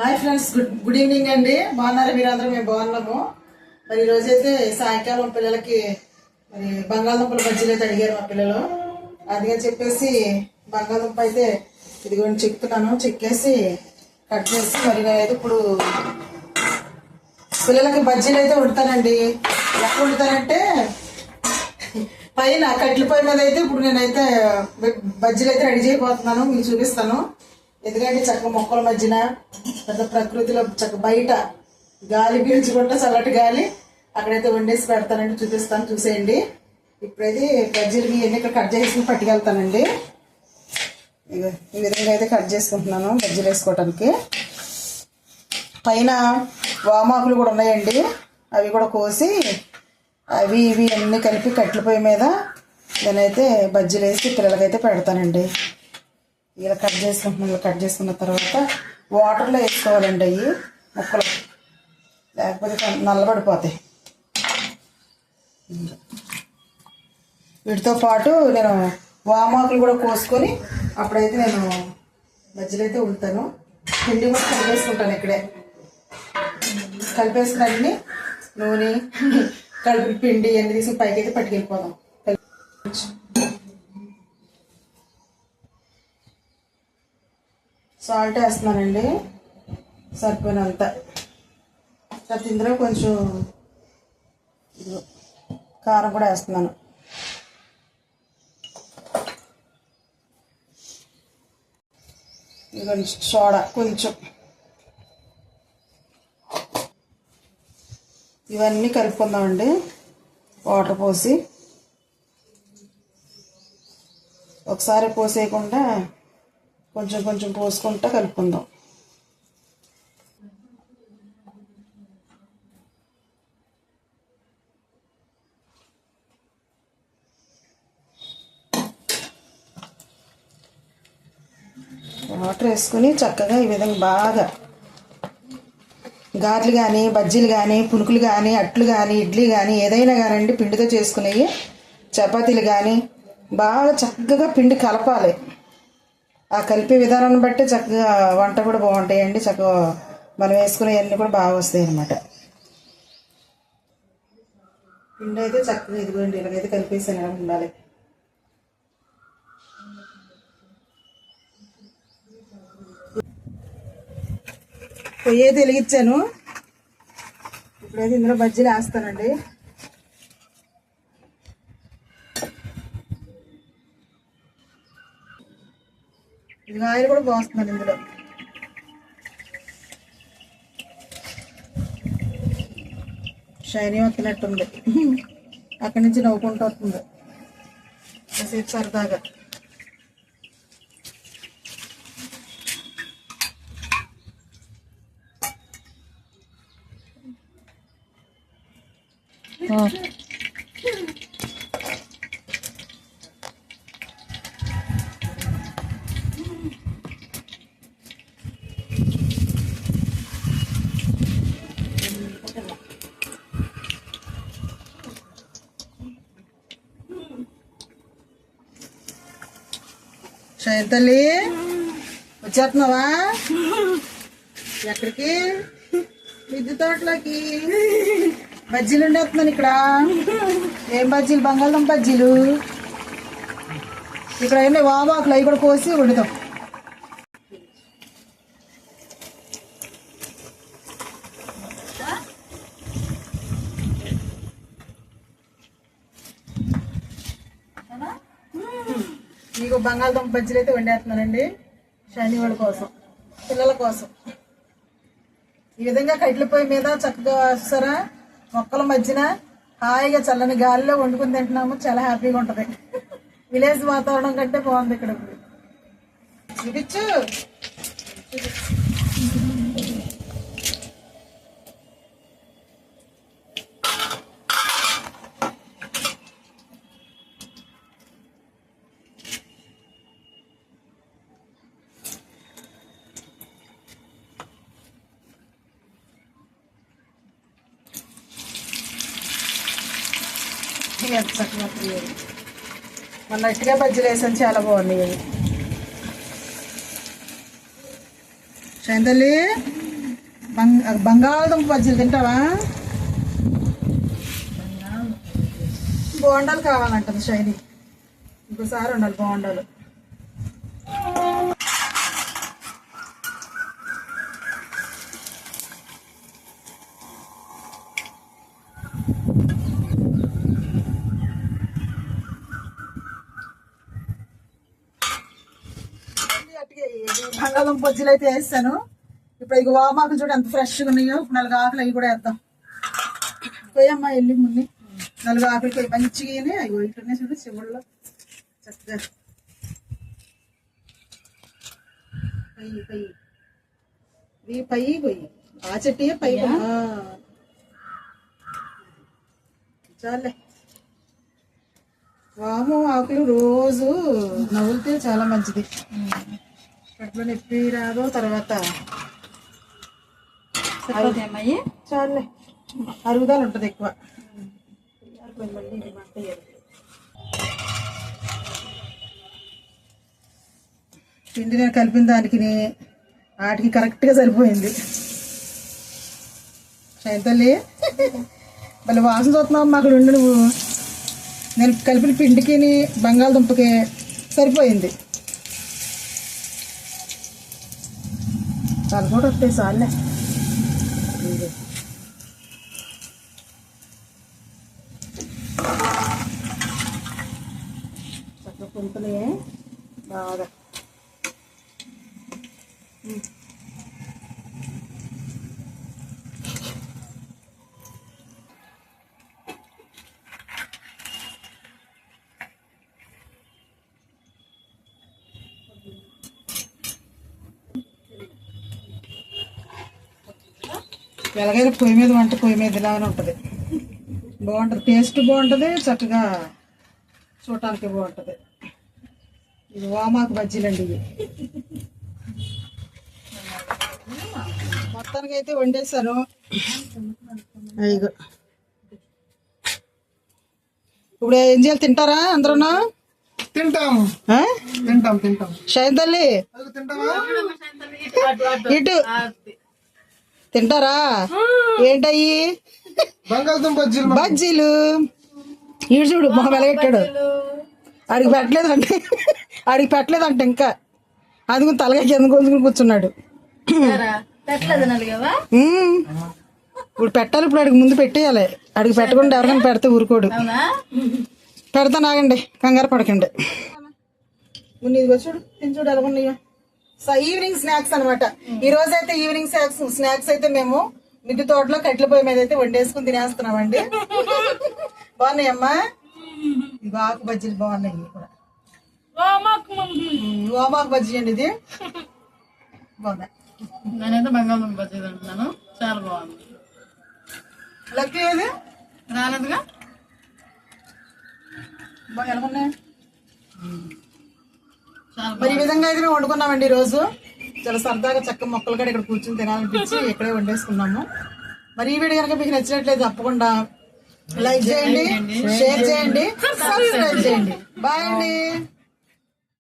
Hi friends good good evening అండి. బాగున్నారు మీరందరూ? మేము బాగున్నాము. మరి ఈరోజైతే సాయంకాలం పిల్లలకి మరి బంగాళదుంపల బజ్జీలు అయితే అడిగారు మా పిల్లలు. అందుకని చెప్పేసి బంగాళదుంప అయితే ఇదిగోండి చెప్తున్నాను. చెక్కేసి కట్ చేసి మరి నేనైతే ఇప్పుడు పిల్లలకి బజ్జీలు అయితే వండుతానండి. ఎక్కడ వండుతానంటే పైన కట్ల పొయ్యి మీద అయితే ఇప్పుడు నేనైతే బజ్జీలు అయితే రెడీ చేయబోతున్నాను. మీకు చూపిస్తాను. ఎందుకంటే చక్క మొక్కల మధ్యన పెద్ద ప్రకృతిలో చక్క బయట గాలి పీల్చుకుంటా చల్లటి గాలి అక్కడైతే వండేసి పెడతానండి చూపిస్తాను చూసేయండి. ఇప్పుడైతే బజ్జీలకి ఇవన్నీ ఇక్కడ కట్ చేసుకుని పట్టుకెళ్తానండి. ఈ విధంగా అయితే కట్ చేసుకుంటున్నాను బజ్జీలు వేసుకోవటానికి. పైన వామాకులు కూడా ఉన్నాయండి. అవి కూడా కోసి అవి ఇవి అన్నీ కలిపి కట్టెల పొయ్యి మీద నేనైతే బజ్జీలు వేసి పిల్లలకైతే పెడతానండి. ఇలా కట్ చేసుకుంటున్నాం ఇలా కట్ చేసుకున్న తర్వాత వాటర్లో వేసుకోవాలండి అవి ముక్కలు. లేకపోతే నల్లబడిపోతాయి. వీటితో పాటు నేను వామాకులు కూడా కోసుకొని అప్పుడైతే నేను మధ్యలో అయితే ఉంటాను. పిండి కూడా కలిపేసుకుంటాను ఇక్కడే. కలిపేసుకుని అన్ని నూనె కలిపి పిండి అన్ని తీసుకుని పైకి అయితే పట్టుకెళ్ళిపోదాం. సాల్ట్ వేస్తున్నానండి. సరిపోయినంత. తర్వాత ఇందులో కొంచెం కారం కూడా వేస్తున్నాను. కొంచెం సోడా కొంచెం. ఇవన్నీ కలుపుకుందామండి. వాటర్ పోసి. ఒకసారి పోసేయకుండా కొంచెం కొంచెం పోసుకుంటా కలుపుకుందాం. వాటర్ వేసుకుని చక్కగా ఈ విధంగా బాగా గారెలు కానీ బజ్జీలు కానీ పునుకులు కానీ అట్లు కానీ ఇడ్లీ కానీ ఏదైనా కానివ్వండి పిండితో చేసుకునేవి చపాతీలు కానీ బాగా చక్కగా పిండి కలపాలి. ఆ కలిపే విధానాన్ని బట్టి చక్కగా వంట కూడా బాగుంటాయండి. చక్కగా మనం వేసుకునేవన్నీ కూడా బాగా వస్తాయి అన్నమాట. పిండి అయితే చక్కగా ఇదిగోండి ఇలాగైతే కలిపేసాను ఉండాలి. పొయ్యి అయితే వెలిగించాను. ఇప్పుడైతే ఇందులో బజ్జీలు వేస్తానండి. ఆయిల్ కూడా పోస్తున్నాను ఇందులో. షైనీ వస్తున్నట్టుంది. అక్కడి నుంచి నవ్వుకుంటూ వస్తుంది. కాసేపు సరదాగా. Oh. తల్లి వచ్చేస్తున్నావా? ఎక్కడికి? మిద్దె తోటలోకి. బజ్జీలు ఉండేస్తున్నాను ఇక్కడ. ఏం బజ్జీలు? బంగాళదుంప బజ్జీలు. ఇక్కడ ఏమి వాబాకులు అవి కూడా కోసి వండుతాం. మీకు బంగాళదుంప బజ్జీలు అయితే వండేస్తున్నానండి. శనివాడి కోసం పిల్లల కోసం. ఈ విధంగా కట్ల పొయ్యి మీద చక్కగా వస్తారా మొక్కల మధ్యన హాయిగా చల్లని గాలిలో వండుకుని తింటున్నాము. చాలా హ్యాపీగా ఉంటది. విలేజ్ వాతావరణం కంటే బాగుంది ఇక్కడ. ఇప్పుడు. చూపించు. ఎంత చక్కగా వస్తుంది. మొన్న బజ్జీలు వేసాను చాలా బాగున్నాయి అవి బంగ బంగాళదుంప బజ్జీలు తింటావా బోండాలు కావాలంటుంది శైలి ఇంకోసారి ఉండాలి బోండాలు బంగాళం ఇది బజ్జీలు అయితే వేస్తాను. ఇప్పుడు ఇక వామాకులు చూడు ఎంత ఫ్రెష్గా ఉన్నాయో. నలుగు నాలుగు ఆకులు అవి కూడా వేద్దాం. పోయమ్మా వెళ్ళి ముందు నాలుగు ఆకులు పోయి మంచిగా అవి ఇట్లున్నాయి చూడు చివరిలో చక్కగా. పై పై. ఇవి పై పోయి. ఆ చెట్టు పై చాలే. వాము ఆకులు రోజు నవ్వులితే చాలా మంచిది. కడుపులో నొప్పి రాదు తర్వాత చాలే. అరుగుదల ఉంటుంది ఎక్కువ. పిండి నేను కలిపిన దానికి వాటికి కరెక్ట్గా సరిపోయింది. తల్లి. మళ్ళీ వాసన చూస్తున్నావు అక్కడ ఉండి నువ్వు. నేను కలిపిన పిండికి బంగాళదుంపకి సరిపోయింది. చాలా కూడా వస్తాయి చాలే చక్కగా పులుపులే బాగా ఎలాగైనా పొయ్యి మీద వంట పొయ్యి మీద ఇలానే ఉంటుంది. బాగుంటుంది. టేస్ట్ బాగుంటుంది చక్కగా చూడటానికి బాగుంటుంది. ఇది వామాకు బజ్జీలండి ఇవి. మొత్తానికి అయితే అయ్యో. ఇప్పుడు ఏం చేయాలి? తింటారా అందరూనా? తింటాం. ఆ? తింటాం తింటాం. షైన్ తల్లి. ఇటు. తింటారా? ఏంటయ్యి? బజ్జీలు బజ్జీలు. ఈడు చూడు మొహం వెలగెట్టాడు. ఆడికి పెట్టలేదంటే ఆడికి పెట్టలేదంట ఇంకా. అందుకు తలగా కింద కొంచుకుని కూర్చున్నాడు. ఇప్పుడు పెట్టాలి ఇప్పుడు అడిగి ముందు పెట్టేయాలి. అడిగి పెట్టకుండా ఎవరికైనా పెడితే ఊరుకోడు. అవునా? పెడతాను ఆగండి కంగారు పడకండి. ఇదిగో చూడు తిని చూడు ఎలా ఉన్నాయో. సో ఈవినింగ్ స్నాక్స్ అనమాట ఈ రోజు అయితే ఈవినింగ్ స్నాక్స్ స్నాక్స్ అయితే మేము మిద్ది తోటలో కట్టెల పొయ్యి మీద అయితే వండేసుకుని తినేస్తున్నామండి. బాగున్నాయమ్మా? ఇవి ఆకు బజ్జీలు బాగున్నాయి కూడా. ఓమాకు బజ్జీ అండి ఇది. బాగున్నాయి. నేనైతే బంగాళదుంప బజ్జీ తింటున్నాను. చాలా బాగుంది. లక్కీ ఏది? రాలేదుగా? బాగా ఎలా ఉన్నాయి? మరి ఈ విధంగా అయితే మేము వండుకున్నామండి ఈ రోజు చాలా సరదాగా చక్క మొక్కలు కూడా ఇక్కడ కూర్చొని తినాలనిపించి ఇక్కడే వండేసుకున్నాము. మరి ఈ వీడియో కనుక మీకు నచ్చినట్లయితే తప్పకుండా లైక్ చేయండి షేర్ చేయండి సబ్స్క్రైబ్ చేయండి. బాయ్ అండి.